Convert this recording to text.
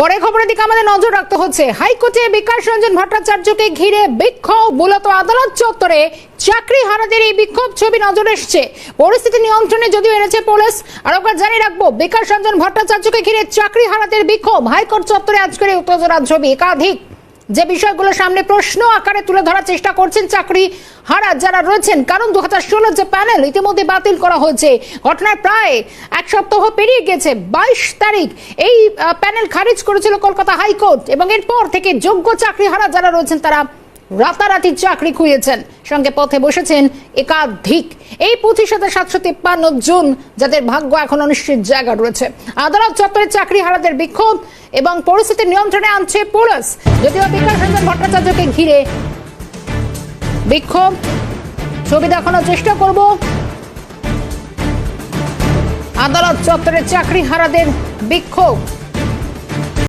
পরে খবরের দিকে আমাদের নজর রাখতে হচ্ছে। হাইকোর্টে বিকাশ রঞ্জন ভট্টাচার্যকে ঘিরে বিক্ষোভ, মূলত আদালত চত্বরে চাকরি হারাদের এই বিক্ষোভ ছবি নজরে এসছে। পরিস্থিতি নিয়ন্ত্রণে যদিও এনেছে পুলিশ, আর জানিয়ে রাখব, বিকাশ রঞ্জন ভট্টাচার্যকে ঘিরে চাকরি হারাদের বিক্ষোভ। হাইকোর্ট চত্বরে আজকের উত্তেজনার ছবি একাধিক। যে বিষয়গুলো সামনে প্রশ্ন আকারে তুলে ধরার চেষ্টা করছেন চাকরি হারা যারা রয়েছেন, কারণ দু হাজার যে প্যানেল ইতিমধ্যে বাতিল করা হয়েছে, ঘটনার প্রায় এক সপ্তাহ পেরিয়ে গেছে বাইশ তারিখ এই প্যানেল খারিজ করেছিল কলকাতা হাইকোর্ট এবং এরপর থেকে যোগ্য চাকরি হারা যারা রয়েছেন তারা রাতারাতি চাকরি খুঁজেছেন। সঙ্গে পথে বসেছেন একাধিক। এই পঁচিশ হাজার সাতশো তিপ্পান্ন জন, যাদের ভাগ্য এখন অনিশ্চিত জায়গা রয়েছে। আদালত চত্বরে চাকরি হারাদের বিক্ষোভ এবং পরিস্থিতি নিয়ন্ত্রণে আনছে পুলিশ। যদিও বিকাশ রঞ্জন ভট্টাচার্যকে ঘিরে বিক্ষোভ। ছবি দেখানোর চেষ্টা করব। আদালত চত্বরে চাকরি হারাদের বিক্ষোভ।